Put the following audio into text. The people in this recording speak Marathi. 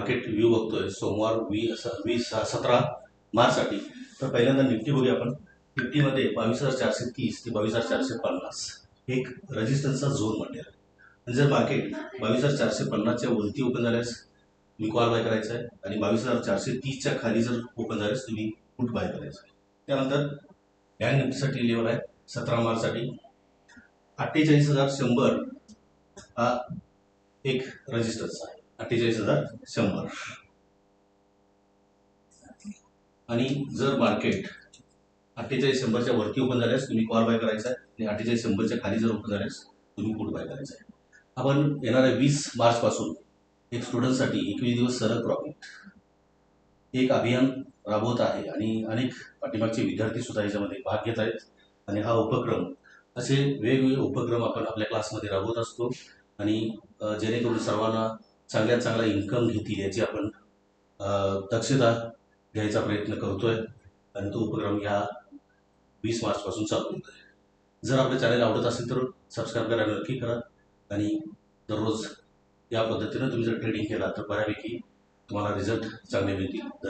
मार्केट व्ह्यू बघतोय. सोमवार वी वीस सतरा मार्चसाठी. तर पहिल्यांदा निफ्टी बघूया आपण. निफ्टीमध्ये बावीस हजार चारशे तीस ते बावीस हजार चारशे पन्नास एक रजिस्टन्सचा झोन म्हणते आणि जर मार्केट बावीस हजार चारशे पन्नासच्या वरती ओपन झाल्यास तुम्ही कॉल बाय करायचा आहे. आणि बावीस हजार चारशे तीसच्या खाली जर ओपन झाल्यास तुम्ही पुट बाय करायचं आहे. त्यानंतर बँक निफ्टीसाठी लेवल आहे सतरा मार्चसाठी. अठ्ठेचाळीस हजार शंभर हा एक रजिस्टन्स आहे. अठ्ठेचाळीस हजार शंभर. आणि जर मार्केट अठ्ठेचाळीस शंभरच्या वरती ओपन झाल्यास तुम्ही कॉल बाय करायचा आहे. आणि अठ्ठेचाळीस शंभरच्या खाली जर ओपन झाल्यास तुम्ही पुट बाय करायचा आहे. आपण येणाऱ्या वीस मार्चपासून एक स्टुडंटसाठी एकवीस दिवस सरळ प्रॉफिट एक अभियान राबवत आहे आणि अनेक पाठीमागचे विद्यार्थी सुद्धा याच्यामध्ये भाग घेत आहेत. आणि हा उपक्रम असे वेगवेगळे उपक्रम आपण आपल्या क्लासमध्ये राबवत असतो. आणि जेणेकरून सर्वांना चांगल्यात चांगला इन्कम घेतील याची आपण दक्षता घ्यायचा प्रयत्न करतोय. आणि तो उपक्रम या वीस मार्चपासून चालू होत आहे. जर आपलं चॅनल आवडत असेल तर सबस्क्राईब करायला नक्की करा. आणि दररोज या पद्धतीनं तुम्ही जर ट्रेडिंग केला तर बऱ्यापैकी तुम्हाला रिझल्ट चांगले मिळतील. धन्यवाद.